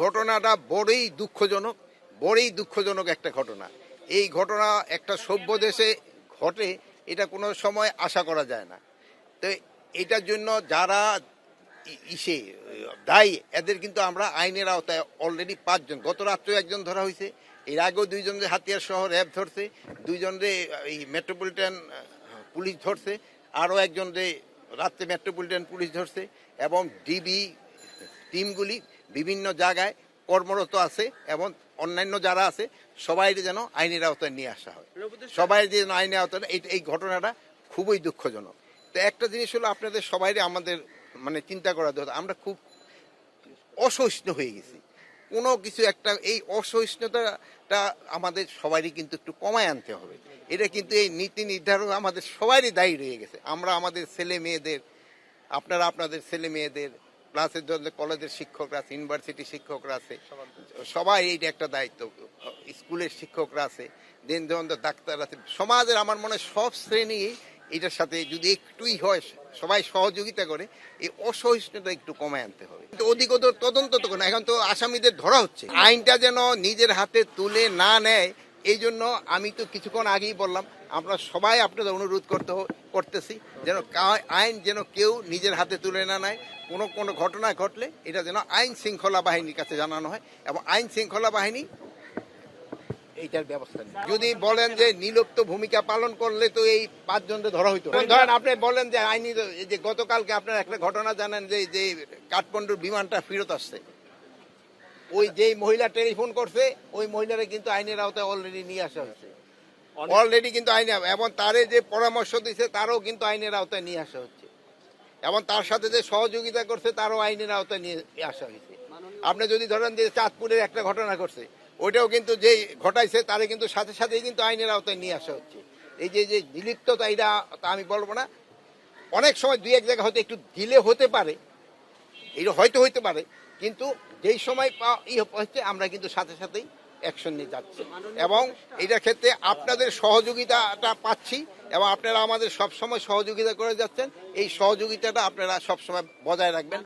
ঘটনাটা বড়ই দুঃখজনক বড়ই দুঃখজনক একটা ঘটনা। এই ঘটনা একটা সভ্য দেশে ঘটে, এটা কোনো সময় আশা করা যায় না। তো এটার জন্য যারা ইসে, দায়ী, এদের কিন্তু আমরা আইনের আওতায় অলরেডি পাঁচজন। গত রাত্রে একজন ধরা হয়েছে, এর আগেও দুইজনকে হাতিয়ার সহ র্যাব ধরছে দুইজনরে এই মেট্রোপলিটন পুলিশ ধরছে, আরও একজনরে রাত্রে মেট্রোপলিটন পুলিশ ধরছে, এবং ডিবি টিমগুলি বিভিন্ন জায়গায় কর্মরত আছে এবং অন্যান্য যারা আছে সবাই যেন আইনের আওতায় নিয়ে আসা হয়। সবাই যেন আইনের আওতায় এই এই ঘটনাটা খুবই দুঃখজনক। তো একটা জিনিস হলো আপনাদের সবাই আমাদের মানে চিন্তা করা দরকার। আমরা খুব অসহিষ্ণু হয়ে গেছি। কোনো কিছু একটা এই অসহিষ্ণুতাটা আমাদের সবারই কিন্তু একটু কমায় আনতে হবে। এটা কিন্তু এই নীতি নির্ধারক আমাদের সবারই দায়ী রয়ে গেছে। আমরা আমাদের ছেলে মেয়েদের আপনারা আপনাদের ছেলে মেয়েদের ক্লাসের জন্য কলেজের শিক্ষকরা আছে ইউনিভার্সিটি শিক্ষকরা আছে। সবাই এইটা একটা দায়িত্ব। স্কুলের শিক্ষকরা আছে, দেন যেমন ডাক্তার আছে। সমাজের আমার মনে হয় সব শ্রেণি এটার সাথে যদি একটুই হয়, সবাই সহযোগিতা করে, এই অসহিষ্ণুতা একটু কমায় আনতে হবে। কিন্তু অধিকতর তদন্ত তো কোনো এখন তো আসামিদের ধরা হচ্ছে। আইনটা যেন নিজের হাতে তুলে না নেয়, এই জন্য আমি তো কিছুক্ষণ আগেই বললাম, আমরা সবাই আপনাদের অনুরোধ করতে করতেছি, যেন আইন যেন কেউ নিজের হাতে তুলে না নেয়। কোনো কোনো ঘটনা ঘটলে এটা যেন আইন শৃঙ্খলা বাহিনীর কাছে জানানো হয় এবং আইন শৃঙ্খলা বাহিনী এইটার ব্যবস্থা নেই। যদি বলেন যে নিলুপ্ত ভূমিকা পালন করলে তো এই পাঁচজনকে ধরা হইতো। ধরেন আপনি বলেন যে আইনি যে গতকালকে আপনার একটা ঘটনা জানেন যে যে কাঠমান্ডুর বিমানটা ফেরত আসছে। ওই যেই মহিলা টেলিফোন করছে ওই মহিলারা কিন্তু আইনের আওতায় অলরেডি নিয়ে আসা হয়েছে। অলরেডি কিন্তু আইনে এবং তারে যে পরামর্শ দিছে তারও কিন্তু আইনের আওতায় নিয়ে আসা হচ্ছে। এবং তার সাথে যে সহযোগিতা করছে, তারও আইনের আওতায় নিয়ে আসা হয়েছে। আপনি যদি ধরেন যে চাঁদপুরের একটা ঘটনা ঘটছে, ওইটাও কিন্তু যে ঘটাইছে, তারে কিন্তু সাথে সাথেই কিন্তু আইনের আওতায় নিয়ে আসা হচ্ছে। এই যে যে নিলিপ্ততা এটা তা আমি বলব না। অনেক সময় দুই এক জায়গায় হয়তো একটু দিলে হতে পারে এটা হয়তো হইতে পারে, কিন্তু যেই সময় ই হচ্ছে, আমরা কিন্তু সাথে সাথেই অ্যাকশন নিয়ে যাচ্ছে। এবং এটার ক্ষেত্রে আপনাদের সহযোগিতাটা পাচ্ছি এবং আপনারা আমাদের সবসময় সহযোগিতা করে যাচ্ছেন। এই সহযোগিতাটা আপনারা সবসময় বজায় রাখবেন।